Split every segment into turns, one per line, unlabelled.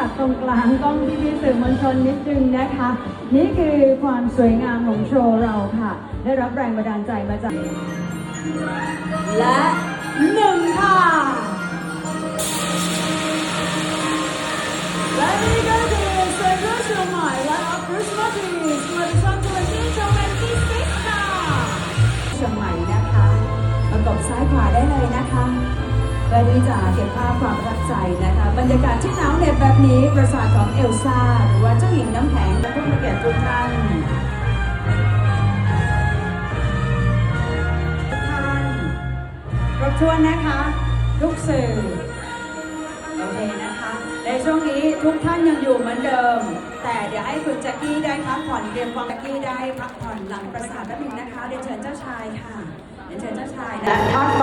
จากตรงกลางกล้องพี่พี่ๆสื่อมวลชนนิดนึงนะคะ นี่คือความสวยงามของโชว์เราค่ะ ได้รับแรงบันดาลใจมาจาก และหนึ่งค่ะและนี่ก็คือเซอร์เชียงใหม่และออฟริสมาตีสมาดิสันตัวที่โชว์แมนที่ซิค่ะเชียงใหม่นะคะประกบซ้ายขวาได้เลยนะคะ เพื่อที่จะเก็บภาพความประทับใจนะคะบรรยากาศที่หนาวเหน็บแบบนี้ปราสาทของเอลซ่าหรือว่าเจ้าหญิงน้ำแข็งและผู้มีเกียรติทุกท่านท่านรบถ้วนนะคะทุกสื่อโอเคนะคะในช่วงนี้ทุกท่านยังอยู่เหมือนเดิม แต่เดี๋ยวให้คุณแจ็คกี้ได้พักผ่อนเตรียมฟังแจ็คกี้ได้พักผ่อนหลังประสาทแป๊บนึงนะคะเรียนเชิญเจ้าชายค่ะ เรียนเชิญเจ้าชาย
และธาตุไฟ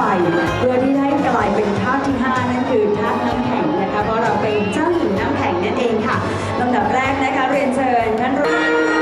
เพื่อที่ได้กลายเป็นธาตุที่ 5 นั่นคือธาตุน้ำแข็งนะคะเพราะเราเป็นเจ้าหญิงน้ำแข็งนั่นเองค่ะลำดับแรกนะคะเรียนเชิญท่านรอง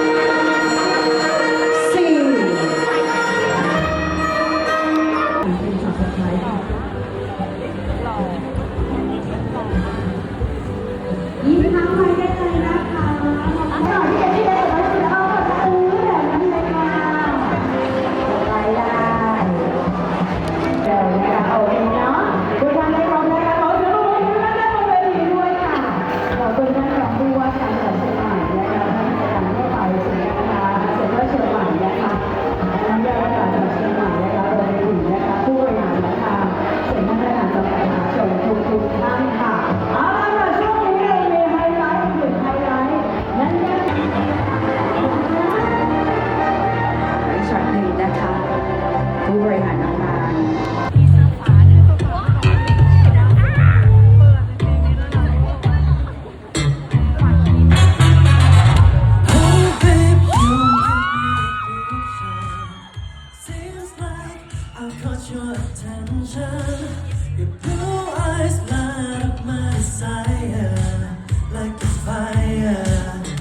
I caught your attention. Your blue eyes light up my desire like a fire.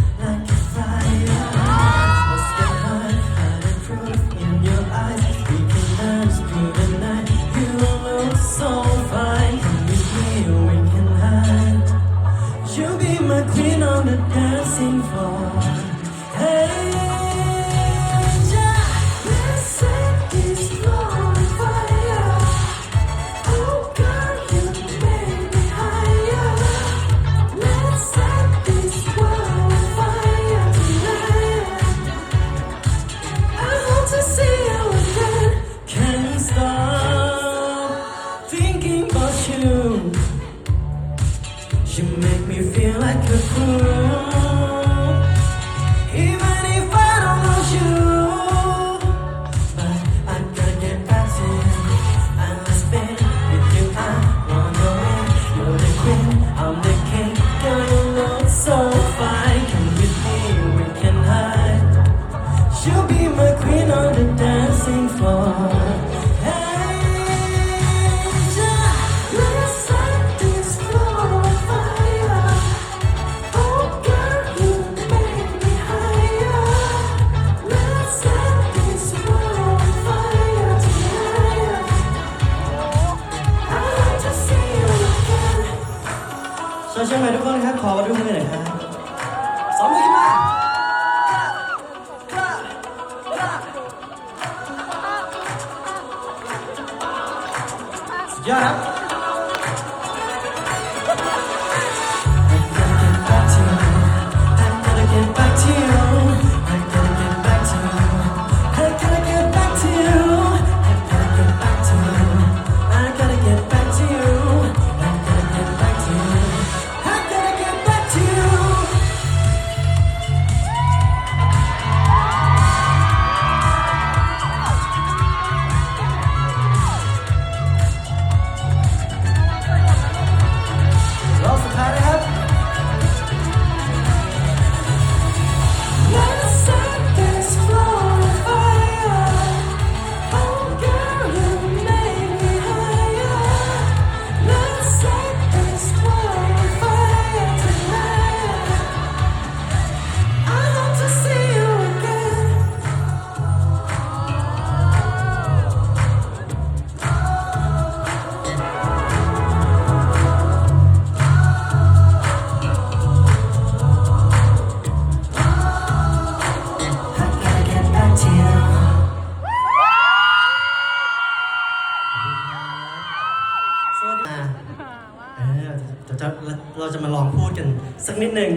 นสักนิดหนึ่ง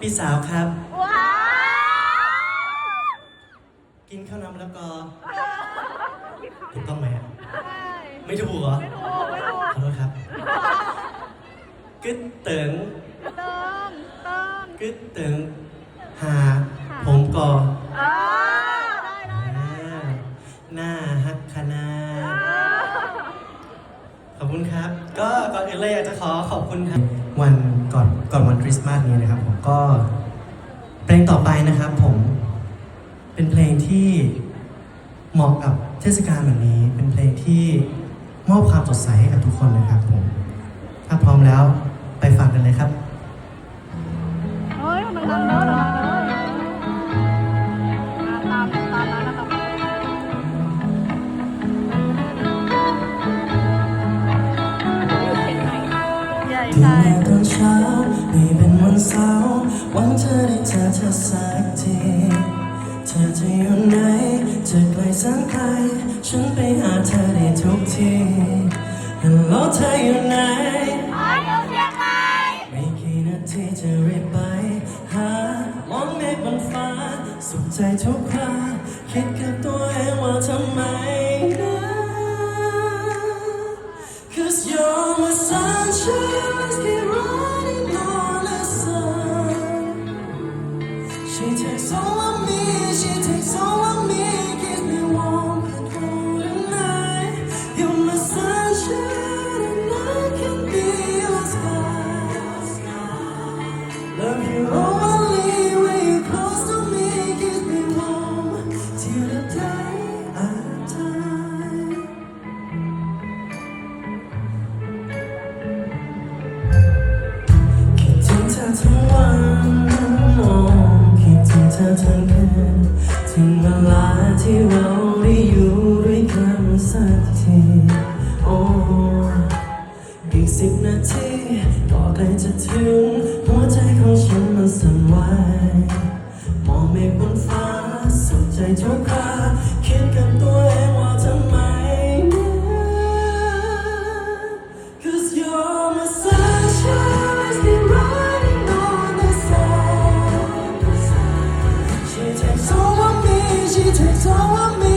พี่สาวครับกินข้าวน้ำแล้วก็ถูกต้องไหมอะไม่ถูกเหรอขอโทษครับกึดเติงกึดเติงหาผมก่ออ่า คุณครับ ก็ก่อนอื่นเลยอยากจะขอขอบคุณครับ วันก่อนก่อนวันคริสต์มาสนี้นะครับ ผมก็เพลงต่อไปนะครับ ผมเป็นเพลงที่เหมาะกับเทศกาลแบบนี้ เป็นเพลงที่มอบความสดใสให้กับทุกคนนะครับผม ถ้าพร้อมแล้วไปฟังกันเลยครับ
เฮ้ยมันดังเนอ อ
เธอสักที เธอจะอยู่ไหนจะไกลแสนไกล ฉันไปหาเธอ takes all of me,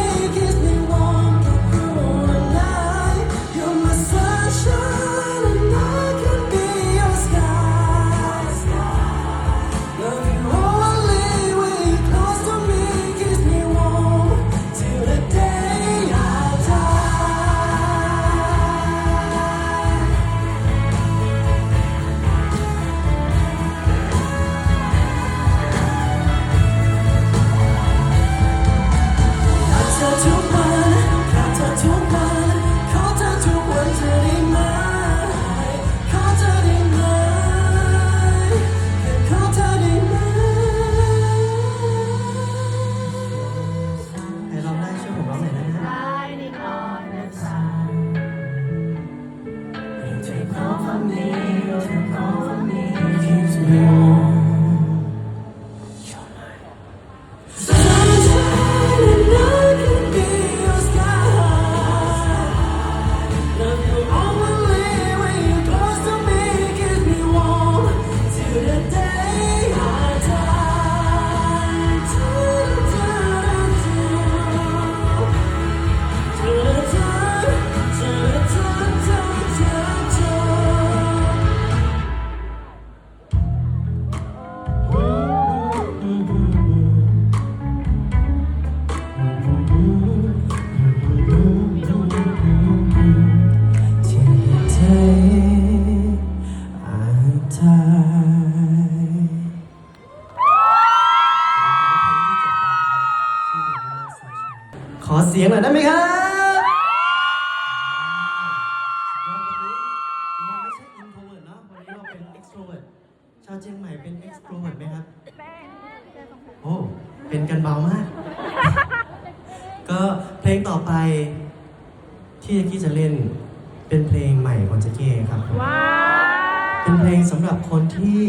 เป็นเพลงสำหรับคนที่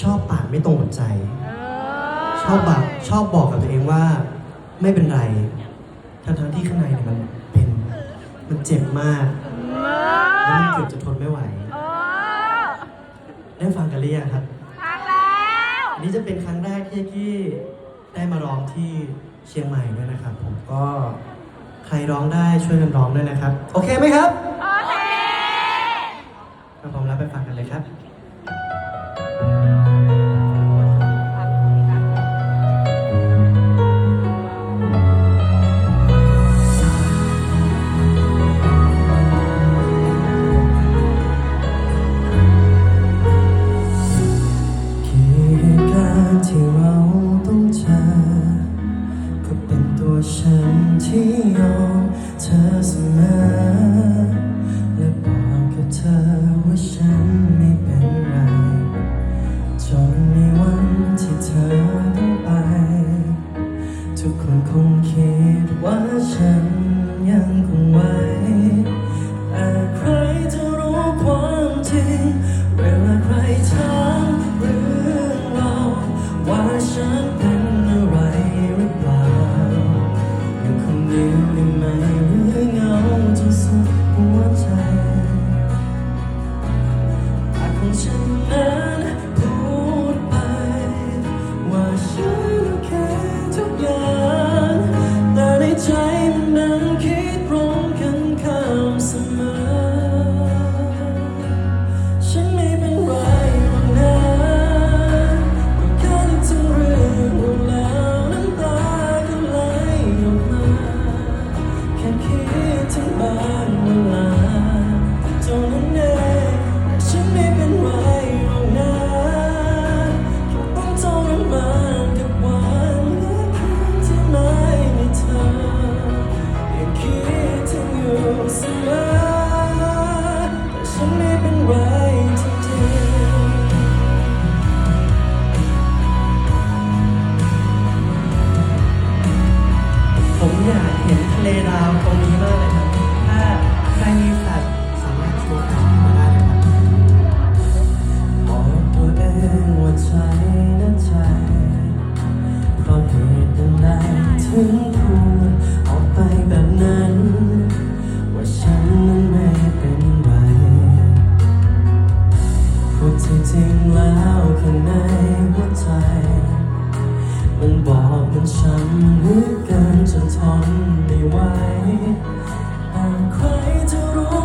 ชอบปากไม่ตรงหัวใจ ชอบบอกชอบบอกกับตัวเองว่าไม่เป็นไร ทั้งทั้งที่ข้างในเนี่ยมันเป็นมันเจ็บมากมันเกือบจะทนไม่ไหว ได้ฟังกันหรือยังครับ
ฟังแล้ว
อันนี้จะเป็นครั้งแรกที่กี้ได้มาร้องที่เชียงใหม่ด้วยนะครับ ผมก็ใครร้องได้ช่วยกันร้องด้วยนะครับ โอเคไหมครับ
โอ
Amen. มันบอกมันช้ำเหลือเกินจนทนไม่ไหวหากใครจะรู้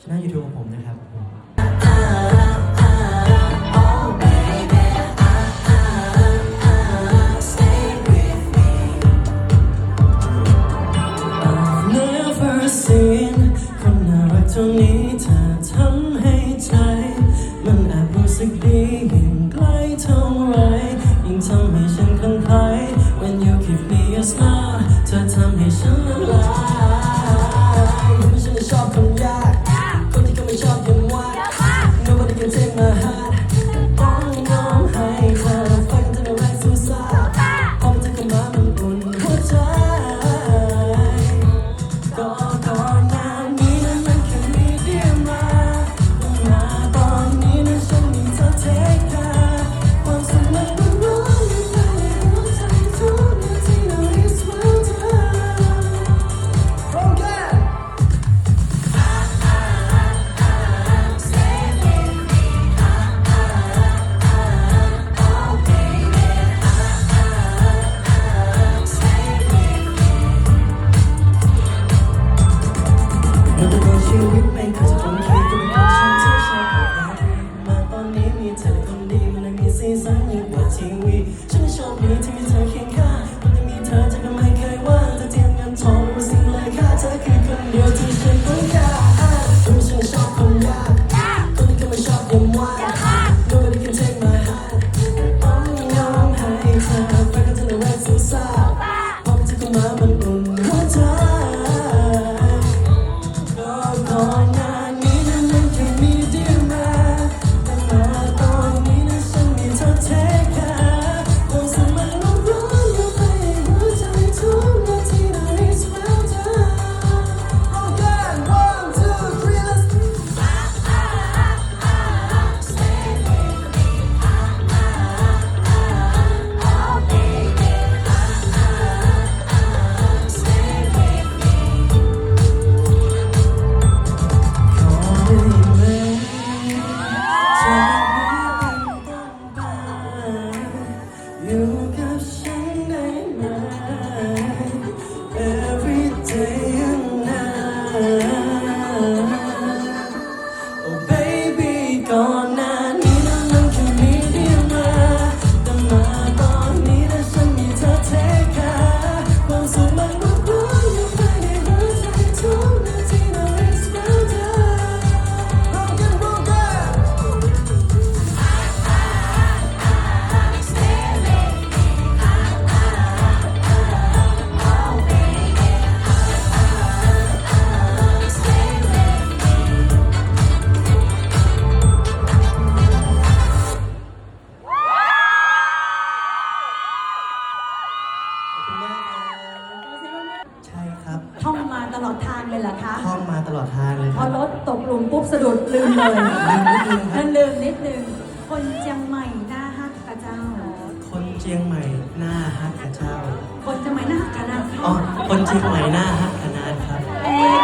ช่องยูทูบของผมนะครับ
ฮักกะเจ้า
คนเชียงใหม่หน้าฮักกะ
นา
อ๋อคนเชียงใหม่หน้าฮักคณะครับ
เอ๊ะ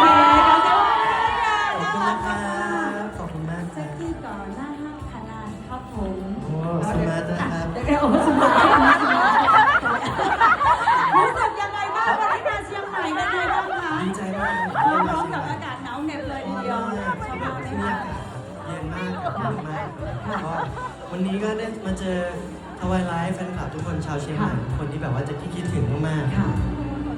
ขอบคุณนะครับขอบคุณมากค
แจ็
รั
ค
บ
กี้ก่อนหน้าฮักขนาดครับผม
โอ้สมาร์ทนะครับ
เดี๋ยวๆโอ้สมาร์ทรู้สึกยังไงบ้างวันนี้มาเชียงใหม่เป็นไงบ้างคะ
ดีใจมาก
พร้อมกับอากาศหนาวเหน็บเลยทีเดียวชอบมากเลย
ที่นี่
ค่ะ
เย็นมากกับเย็นมากก็วันนี้ก็ได้มาเจอ ทวายไลฟ์แฟนคลับทุกคนชาวเชียงใหม่คนที่แบบว่าจะคิดถึงมากๆ
ค่ะ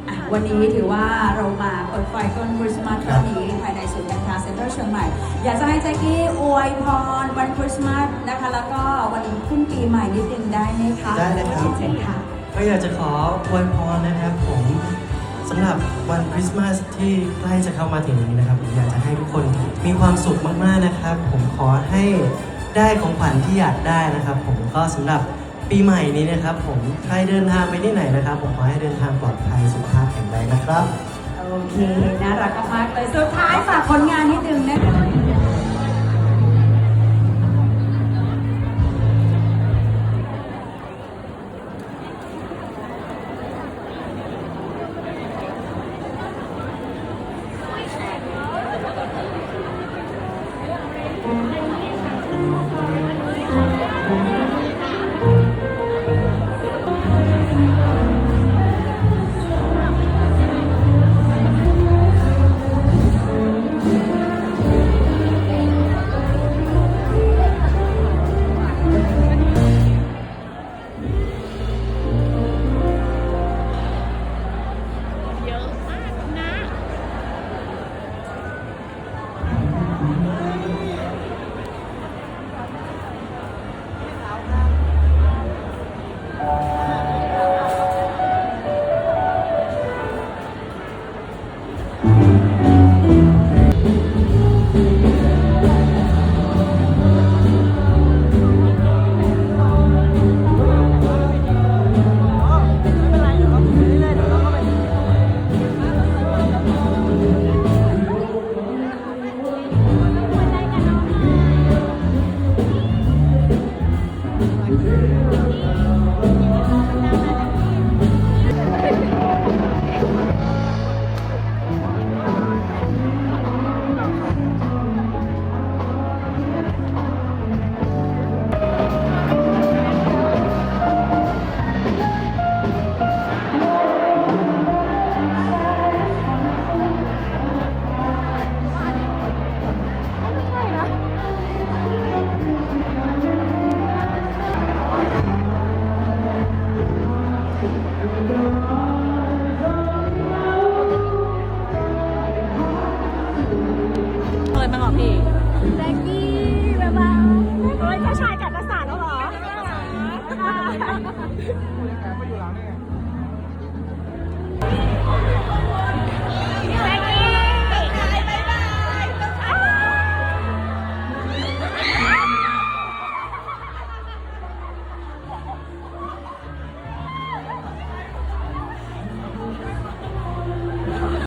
อะ วันนี้ถือว่าเรามาเปิดไฟต้นคริสต์มาสครั้งนี้ภายในศูนย์การค้าเซ็นทรัลเชียงใหม่ อยากจะให้แจ็คกี้อวยพรวันคริสต์มาสนะคะ แล้วก็วันขึ้นปีใหม่นิดนึงได้ไหมคะ
ได้เลยครับ
เชิญค่ะ
ก็อยากจะขออวยพรนะครับผมสำหรับวันคริสต์มาสที่ใกล้จะเข้ามาถึงนี้นะครับผมอยากจะให้ทุกคนมีความสุขมากๆนะครับ ผมขอให้ได้ของขวัญที่อยากได้นะครับ ผมก็สำหรับ ปีใหม่นี้นะครับผมใครเดินทางไปที่ไหนนะครับผมขอให้เดินทางปลอดภัยสุขภาพแข็งแรงนะครับ
โอเค น่ารักมากเลย สุดท้ายฝากผลงานนิดนึงนะคะ